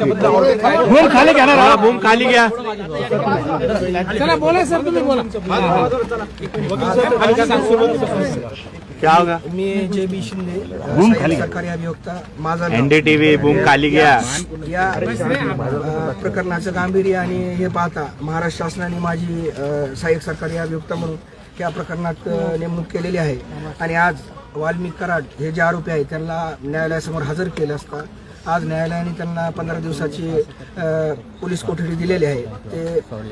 Boom खाली घ्या ना बूम खाली घ्या. चला बोला सर तुम्ही बोला. क्या होगा? मी जे बी शिंदे बूम सहाय्यक खाली. सरकारी अभियोक्ता माझा. एनडीटीव्ही बूम खाली घ्या. या अ, प्रकरणाचं गांभीर्य आणि हे पाहता महाराष्ट्र शासनाने माझी अ, सहाय्यक सरकारी अभियोक्ता म्हणून या प्रकरणात अ, नेमणूक केलेली आहे. आणि आज वाल्मिक कराड हे जे आरोपी आहेत त्यांना न्यायालयासमोर हजर केलं असता आज न्यायालयाने त्यांना पंधरा दिवसाची पोलीस कोठडी दिलेली आहे. ते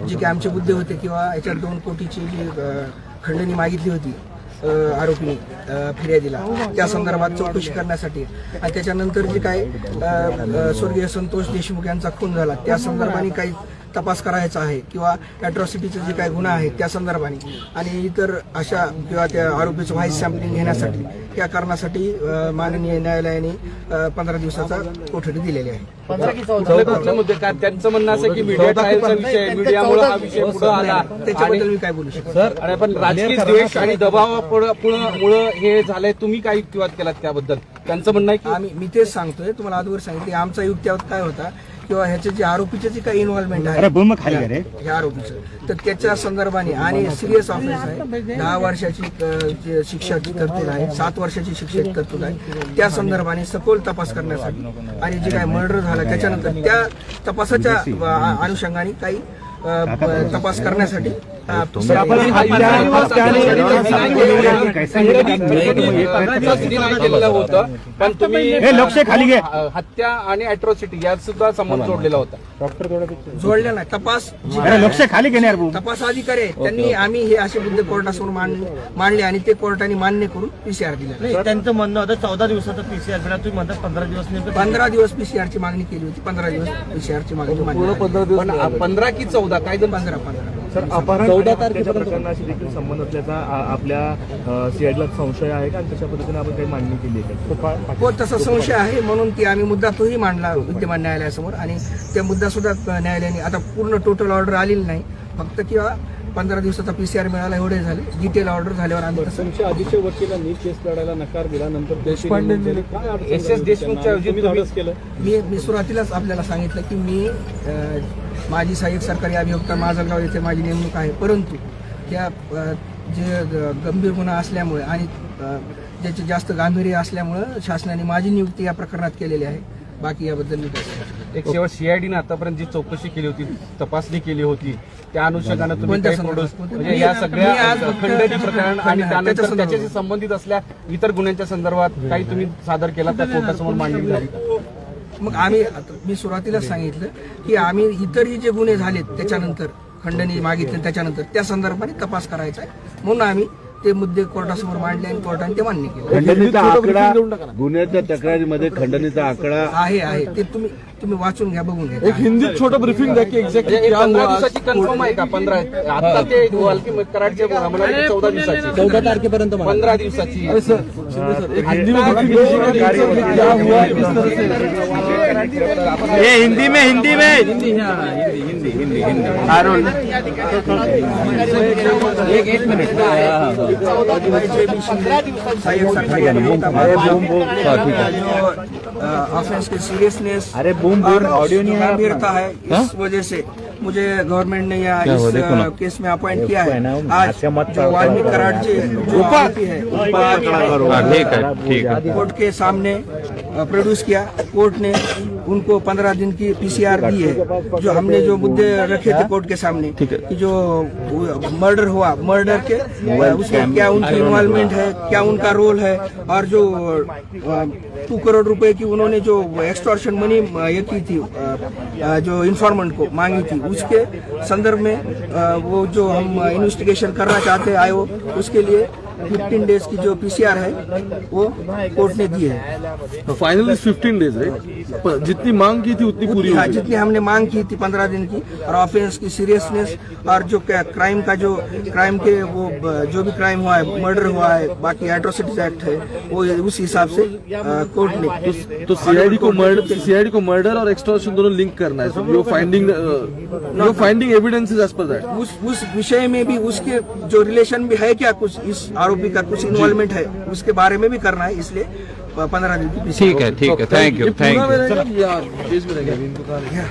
जे काही आमचे मुद्दे होते किंवा याच्यात दोन कोटीची जी खंडणी मागितली होती आरोपीने फिर्यादीला त्या संदर्भात चौकशी करण्यासाठी. आणि त्याच्यानंतर जे काय स्वर्गीय संतोष देशमुख यांचा खून झाला त्या संदर्भाने काही तपास करायचा आहे किंवा अॅट्रॉसिटीचे जे काही गुन्हा आहेत त्या संदर्भाने. आणि इतर अशा किंवा त्या आरोपीचं व्हाईस सॅम्पलिंग घेण्यासाठी या कारणासाठी माननीय न्यायालयाने पंधरा दिवसाचा कोठडी दिलेली आहे. त्यांचं म्हणणं असं की मीडिया ट्रायलचा विषय मीडियामुळे हा विषय पुढे आला. त्याच्याबद्दल मी काय बोलू शकतो आणि पण राजकीय द्वेष आणि दबावामुळे हे झालंय. तुम्ही काय युक्तिवाद केलात त्याबद्दल? त्यांचं म्हणणं आहे की आम्ही मी तेच सांगतोय तुम्हाला अगोदर सांगितले आमचा युक्त्यावत काय होता? किंवा ह्याचे जे आरोपीचे जे काही इन्व्हॉल्वमेंट आहे ह्या आरोपीचं. तर त्याच्या संदर्भाने आणि सिरियस ऑफेन्स आहे दहा वर्षाची शिक्षाची तरतूद आहे सात वर्षाची शिक्षेची तरतूद आहे त्या संदर्भाने सखोल तपास करण्यासाठी आणि जे काही मर्डर झालं त्याच्यानंतर त्या तपासाच्या अनुषंगाने काही तपास करण्यासाठी केलेलं होतं पण तुम्ही हे लोकशाही खाली घे. हत्या आणि अॅट्रॉसिटी यात सुद्धा संबंध जोडलेला होता. जोडलेला नाही. तपास जे अरे लोक खाली घेणे यार बूम तपास अधिकारी आहेत. त्यांनी आम्ही हे असे मुद्दे कोर्टासमोर मांडले आणि ते कोर्टाने मान्य करून पीसीआर दिले. त्यांचं म्हणणं होतं चौदा दिवसाचा पीसीआर मिळाला तुम्ही म्हणता पंधरा दिवस पंधरा दिवस पीसीआर ची मागणी केली होती. पंधरा दिवस पीसीआर ची मागणी पंधरा की चौदा? काय जण पंधरा. पंधरा चौदा तारखेच्या प्रकरणाशी देखील संबंध असल्याचा आपल्या सीआयडीला संशय आहे का? आणि तशा पद्धतीने आपण काही मांडणी केली आहे का? हो तसा संशय आहे म्हणून ती आम्ही मुद्दा तोही मांडला विद्यमान न्यायालयासमोर. आणि त्या मुद्दा सुद्धा न्यायालयाने आता पूर्ण टोटल ऑर्डर आलेली नाही. फक्त किंवा पंधरा दिवसाचा पीसीआर मिळाला एवढे झाले. डिटेल ऑर्डर झाल्यावर आम्ही तसं तुमच्या आधीच्या वकिलांनी केस लढायला नकार दिला नंतर देशपांडे एस एस देशमुखच्या ऐवजी तुम्ही केलं? मी मी सुरुवातीलाच आपल्याला सांगितलं की मी अ, माझी सहाय्यक सरकारी अभियोक्ता माजलगाव येथे माझी नेमणूक आहे. परंतु त्या अ, जे ग- गंभीर गुन्हा असल्यामुळे आणि अ, ज्याचे जास्त गांभीर्य असल्यामुळं शासनाने माझी नियुक्ती या प्रकरणात केलेली आहे. बाकी याबद्दल मी काय. एक शेवट सीआयडीनं आतापर्यंत जी चौकशी केली होती तपासणी केली होती त्या अनुषंगानं तुम्ही कोणत्या संदर्भात? म्हणजे या मी सगळ्या आज फक्त- खंडणी प्रकरण आणि त्याच्या त्यानंतर संदर्भात. त्याच्याशी संबंधित असल्या इतर गुन्ह्यांच्या संदर्भात काही तुम्ही सादर केला त्या कोर्टासमोर मांडणी झाली मग आम्ही आता मी सुरुवातीलाच सांगितलं की आम्ही इतरही जे गुन्हे झालेत त्याच्यानंतर खंडणी मागितले त्याच्यानंतर त्या संदर्भाने तपास करायचा आहे म्हणून आम्ही ते मुद्दे कोर्टासमोर मांडले आणि कोर्टाने ते मान्य केले. खंडणीचा आकडा गुन्ह्याच्या तक्रारीमध्ये खंडणीचा आकडा आहे आहे. ते तुम्ही तुम्ही वाचून घ्या बघून घ्या. हिंदीत छोटं ब्रीफिंग द्या की म्हणजे एक्झॅक्टली एक पंधरा दिवसाची कन्फर्म आहे का? पंधरा आता ते वाल्की कराडचे म्हणाले चौदा दिवसाची. चौदा तारखेपर्यंत पंधरा दिवसाची. हिंदी ये हिंदी में हिंदी में। अरुण। सहाय्यक सरकारी अभियोक्ता जो ऑफेंस की सीरियसनेस अरे बूम बूम ऑडियो नहीं गंभीरता है। इस वजह से मुझे गवर्नमेंट ने या इस केस में अपॉइंट किया है। आज जो वाल्मीकि कराड जी जो है ठीक है ठीक है। कोर्ट के सामने प्रोड्यूस किया कोर्ट ने उनको पंद्रह दिन की पीसीआर दी है जो हमने जो मुद्दे रखे थे कोर्ट के सामने कि जो मर्डर हुआ मर्डर के उसमें क्या उनकी इन्वॉल्वमेंट है क्या उनका रोल है और जो टू करोड़ रुपए की उन्होंने जो एक्सटॉर्शन मनी ये की थी जो इन्फॉर्मेंट को मांगी थी उसके संदर्भ में वो जो हम इन्वेस्टिगेशन करना चाहते हैं आयो उसके लिए 15 डेज़ की जो पीसीआर है वो कोर्ट ने दी है। फाइनली फिफ्टीन डेज़ है जितनी मांग की थी उतनी पूरी हाँ, जितनी हमने मांग की थी पंद्रह दिन की और ऑफेंस की सीरियसनेस और जो क्राइम का जो क्राइम के वो जो भी क्राइम हुआ है मर्डर हुआ है बाकी एट्रोसिटीज एक्ट है वो उस हिसाब से कोर्ट ने तो सीआईडी को मर्डर सीआईडी को मर्डर और एक्सटॉर्शन दोनों लिंक करना है। You finding you finding evidences as per that उस उस विषय में भी उसके जो रिलेशन भी है क्या कुछ इस आरोपी का कुछ इन्वॉल्वमेंट है उसके बारे में भी करना है इसलिए प- पंधरा दिन की ठीक है ठीक है थैंक यू ये थैंक पूना में यू रहेगा या केस में रहेगा अभी इनको कहाँ रहेगा?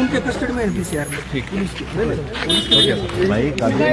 उनके कस्टडी में है। पीसीआर भाई कभी